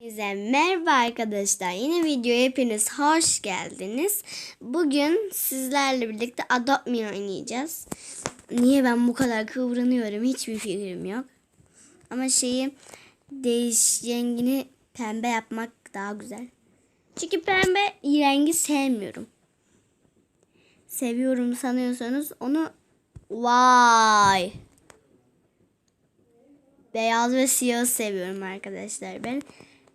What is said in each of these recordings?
Size merhaba arkadaşlar. Yeni videoya hepiniz hoş geldiniz. Bugün sizlerle birlikte Adopt Me oynayacağız. Niye ben bu kadar kıvranıyorum hiçbir fikrim yok. Ama şeyi değiş rengini pembe yapmak daha güzel. Çünkü pembe rengi sevmiyorum. Seviyorum sanıyorsanız onu vay beyaz ve siyah seviyorum arkadaşlar ben.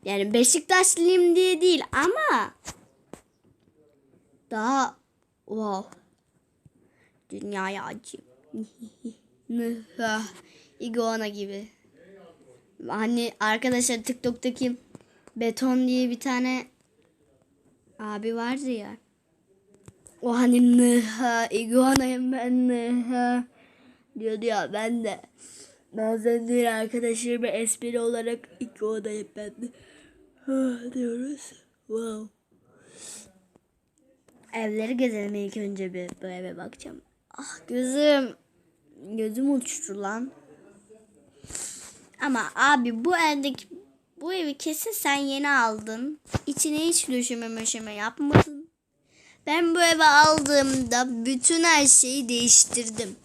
Yani Beşiktaşlıyım diye değil ama daha wow dünyaya acıyım. Iguana gibi. Hani arkadaşlar TikTok'taki Beton diye bir tane abi vardı ya. O hani nıha iguanayım ben nıha diyordu ya ben de. Bazen bir arkadaşlarıma espri olarak odayı ben de "Ah" diyoruz. Wow. Evleri gezelim ilk önce bir bu eve bakacağım. Ah gözüm. Gözüm uçtu lan. Ama abi bu evdeki bu evi kesin sen yeni aldın. İçine hiç döşeme möşeme yapmadın. Ben bu eve aldığımda bütün her şeyi değiştirdim.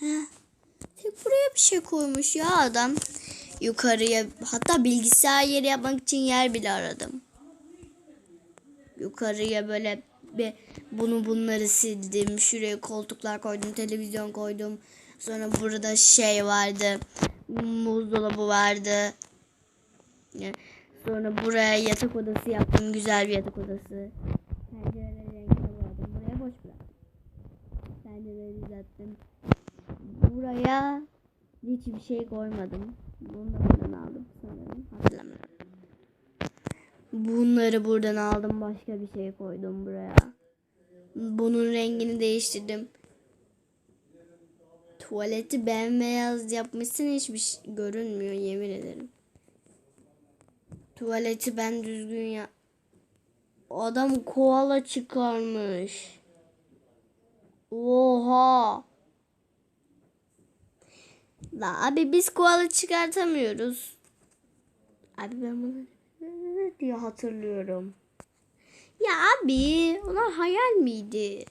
Heh. Tek buraya bir şey koymuş ya adam. Yukarıya hatta bilgisayar yeri yapmak için yer bile aradım. Yukarıya böyle bir bunu bunları sildim. Şuraya koltuklar koydum, televizyon koydum. Sonra burada şey vardı. Buzdolabı vardı. Sonra buraya yatak odası yaptım. Güzel bir yatak odası. Pencereleri renkli boyadım. Buraya boş bıraktım. Pencereleri düzelttim. Buraya hiçbir şey koymadım. Bunu da aldım sanırım. Hatırlamıyorum. Bunları buradan aldım. Başka bir şey koydum buraya. Bunun rengini değiştirdim. Tuvaleti bembeyaz yapmışsın hiçbir şey görünmüyor yemin ederim. Tuvaleti ben düzgün ya. Adam koala çıkarmış. Oha. La abi biz koala çıkartamıyoruz. Abi ben bunu diye hatırlıyorum. Ya abi onlar hayal miydi?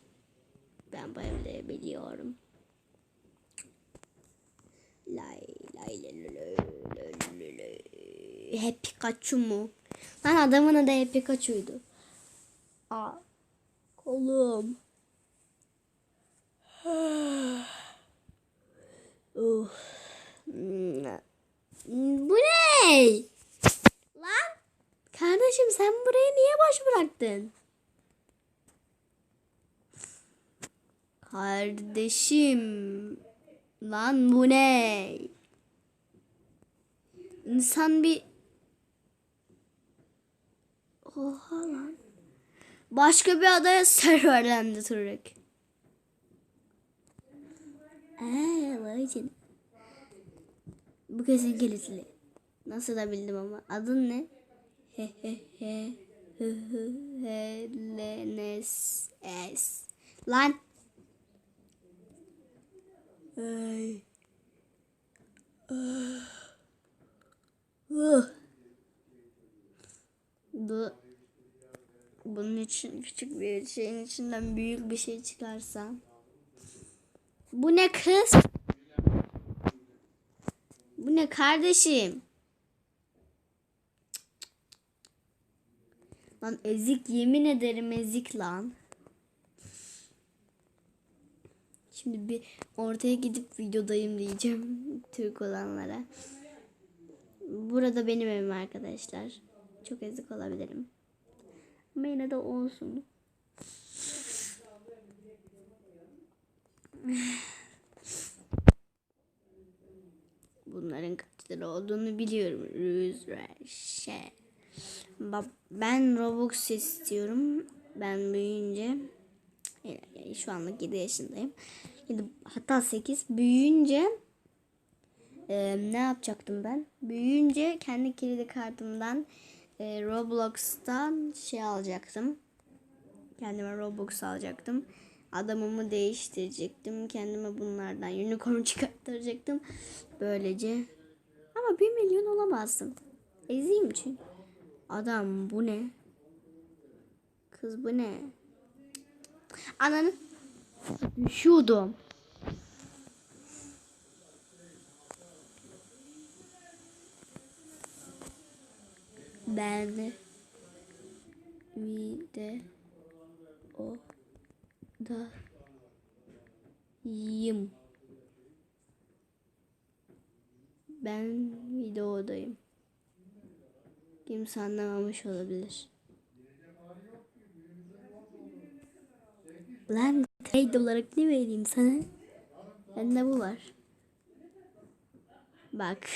Ben bu evleri biliyorum. Lay lay lay lay lay lay. Hep Pikachu mu? Lan adamın adı hep Pikachu'ydu. Aa, kolum. Uh. Bu ne? Lan kardeşim sen burayı niye boş bıraktın? Kardeşim lan bu ne? İnsan bir Oha lan. Başka bir adaya serverlendi Turek. Eee vay canına. Bu kesin kilitli. Nasıl da bildim ama. Adın ne? He he he. Hı hı he le nes es. Lan. Ay. Ah. Uh. Bu bunun için küçük bir şeyin içinden büyük bir şey çıkarsa. Bu ne kız? Bu ne kardeşim? Lan ezik yemin ederim ezik lan. Şimdi bir ortaya gidip videodayım diyeceğim Türk olanlara. Burada benim evim arkadaşlar. Çok ezik olabilirim. Ama yine de olsun. Bunların kaç lira olduğunu biliyorum. Rüz, şey. Ben Robux istiyorum. Ben büyüyünce yani şu anlık 7 yaşındayım. 7, hatta 8 büyüyünce e, ne yapacaktım ben? Büyüyünce kendi kredi kartımdan e, Roblox'tan şey alacaktım. Kendime Robux alacaktım. Adamımı değiştirecektim. Kendime bunlardan unicorn çıkartacaktım. Böylece. Ama 1 milyon olamazsın. Ezeyim çünkü. Adam bu ne? Kız bu ne? Ananı düşüyordum. Ben de bir de o da yım. Ben videodayım. Kimse anlamamış olabilir. Lan trade olarak ne vereyim sana? Bende bu var. Bak.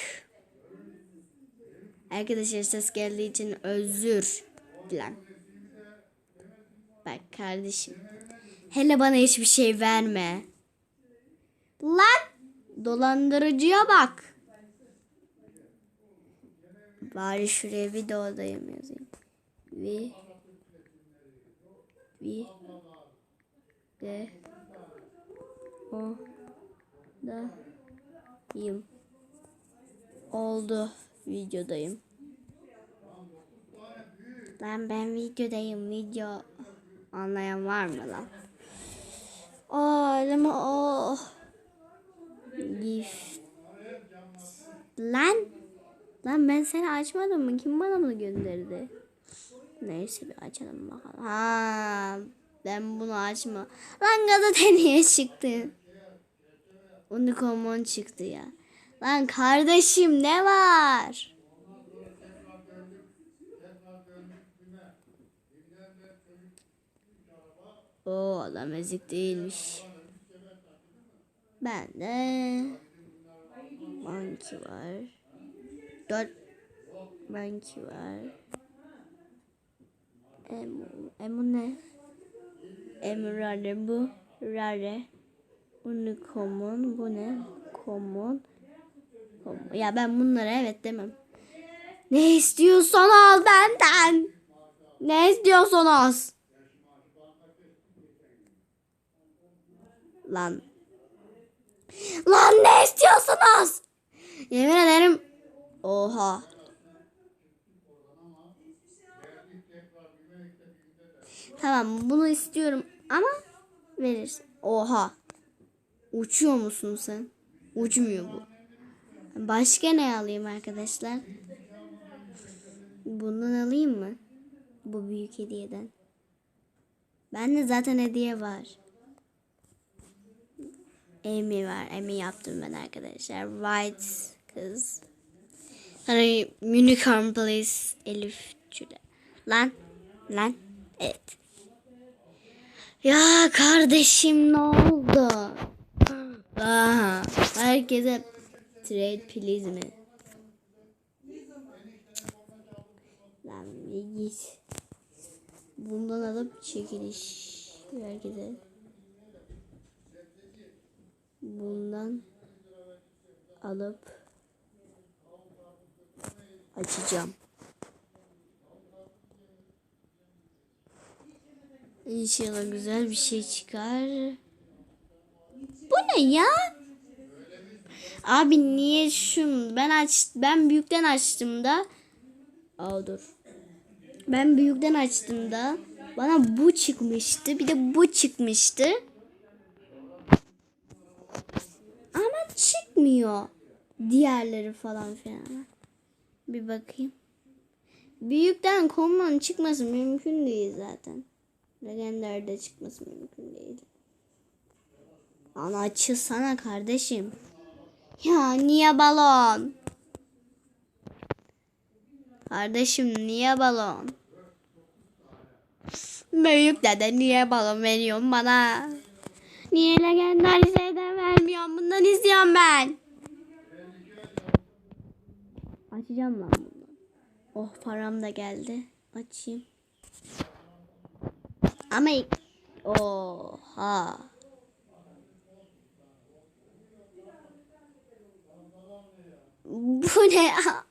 Arkadaşlar ses geldiği için özür dilerim. Bak kardeşim. Hele bana hiçbir şey verme. Lan! Dolandırıcıya bak. Bari şuraya videodayım yazayım. Vi Vi de o da yım. Oldu. Videodayım. Lan ben videodayım. Video anlayan var mı lan? Aa elime oh. Gift. Lan. Lan ben seni açmadım mı? Kim bana bunu gönderdi? Neyse bir açalım bakalım. Ha, ben bunu açma. Lan gazete niye çıktı? Unicorn çıktı ya. Lan kardeşim ne var? O adam ezik değilmiş. Ben de Monkey var. Dört Monkey var. Emu, emu ne? Emu rare bu. Rare. Unicorn bu ne? Common. Ya ben bunlara evet demem. Ne istiyorsan al benden. Ne istiyorsunuz? Lan. Lan ne istiyorsunuz? Yemin ederim. Oha. Tamam bunu istiyorum ama verirsin. Oha. Uçuyor musun sen? Uçmuyor bu. Başka ne alayım arkadaşlar? Bundan alayım mı? Bu büyük hediyeden. Bende zaten hediye var. Amy var. Amy yaptım ben arkadaşlar. White kız. Hani Unicorn Place Elif Çüle. Lan. Lan. Evet. Ya kardeşim ne oldu? Aha, herkese trade please mi? Lan git. Bundan alıp çekiliş herkese. Bundan alıp açacağım. İnşallah güzel bir şey çıkar. Bu ne ya? Abi niye şun? Ben aç ben büyükten açtığımda Aa dur. Ben büyükten açtığımda bana bu çıkmıştı. Bir de bu çıkmıştı. Çıkmıyor. Diğerleri falan filan. Bir bakayım. Büyükten common çıkması mümkün değil zaten. Legender'de çıkması mümkün değil. Ana açılsana kardeşim. Ya niye balon? Kardeşim niye balon? Büyük dede niye balon veriyorsun bana? Niye legendar şeyden vermiyorsun? Bundan istiyorum ben. Açacağım lan bunu. Oh param da geldi. Açayım. Ama ilk... Oha. Bu ne ya?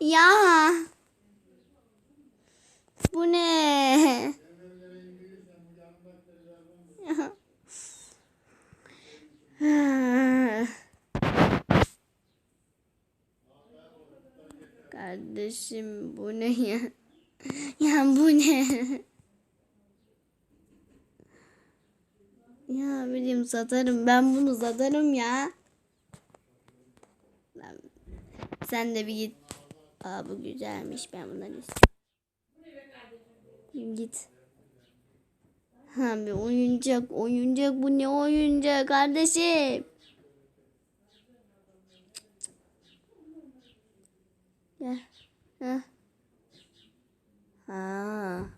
Ya. Bu ne? Kardeşim bu ne ya? Ya bu ne? Ya bileyim satarım. Ben bunu satarım ya. Sen de bir git. Aa bu güzelmiş. Ben bundan istiyorum. Git. Ha bir oyuncak. Oyuncak bu ne oyuncak kardeşim? Gel. Heh. Ha.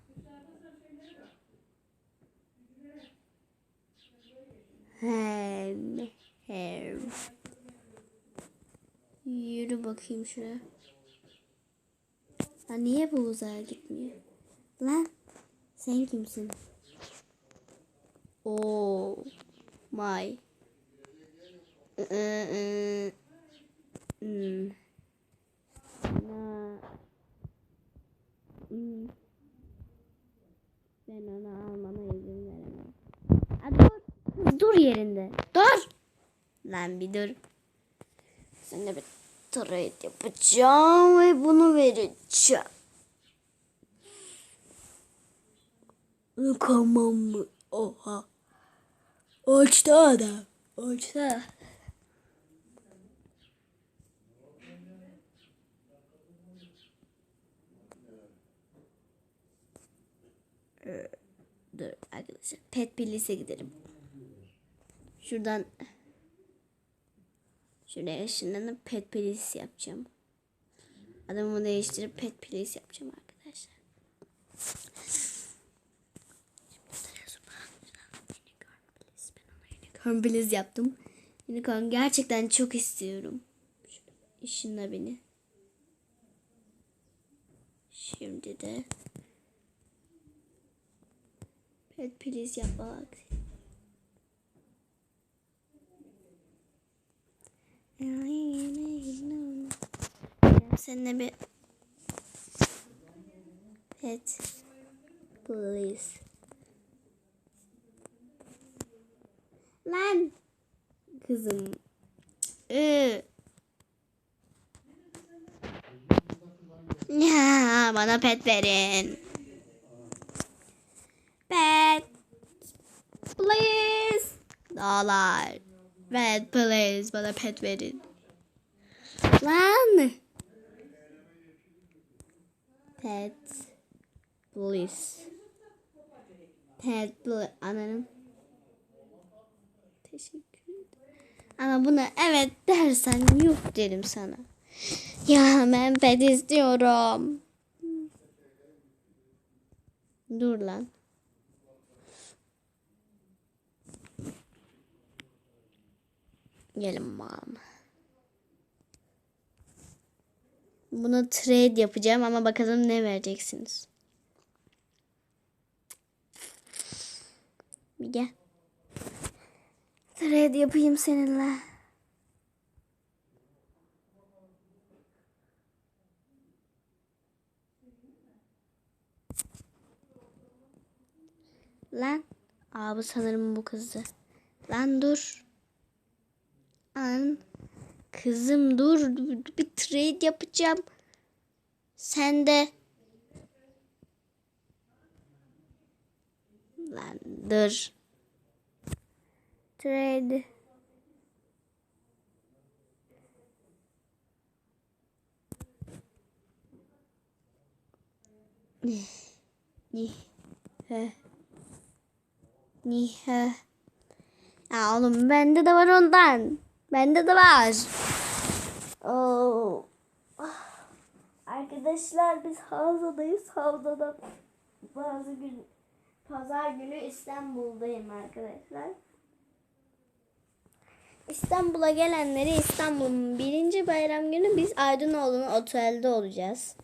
Hem. Hem. Yürü bakayım şuraya. Ha niye bu uzağa gitmiyor? Lan sen kimsin? Oh my. Iı, Hmm. Na. Ben onu almana izin veremem. Ha, dur. Dur yerinde. Dur. Lan bir dur. Seninle bir trade yapacağım ve bunu vereceğim. Tamam mı? Oha. Uçtu adam. Uçtu. Ee, Dur arkadaşlar. Pet Billis'e gidelim. Şuradan şuraya ışınlanıp Pet Billis yapacağım. Adamımı değiştirip Pet Billis yapacağım arkadaşlar. Unicorn Billis yaptım. Unicorn gerçekten çok istiyorum. Işınla beni. Şimdi de Pet please yap bak. Seninle bir pet please. Lan kızım. Ee. Ya bana pet verin. Pet. Please. Dolar. Pet please. Bana pet verin. Lan. Pet. Please. Pet please. Anladım. Teşekkür ederim. Ama buna evet dersen yok derim sana. Ya ben pet istiyorum. Dur lan. Gelin bakalım. Bunu trade yapacağım ama bakalım ne vereceksiniz. Bir gel. Trade yapayım seninle. Lan. Abi sanırım bu kızdı. Lan dur. An. Kızım dur. Bir trade yapacağım. Sen de. Lan dur. Trade. Ni. He. Ni. He. Ya oğlum bende de var ondan. Bende de var. Oo. Arkadaşlar biz havzadayız. Havzada bazı gün pazar günü İstanbul'dayım arkadaşlar. İstanbul'a gelenleri İstanbul'un birinci bayram günü biz Aydınoğlu'nun otelde olacağız.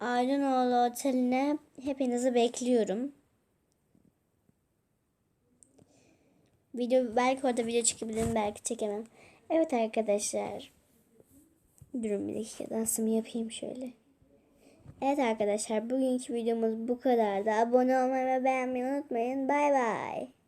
Aydınoğlu oteline hepinizi bekliyorum. Video belki orada video çekebilirim belki çekemem. Evet arkadaşlar. Durun bir dakika dansımı yapayım şöyle. Evet arkadaşlar bugünkü videomuz bu kadardı. Abone olmayı ve beğenmeyi unutmayın. Bay bay.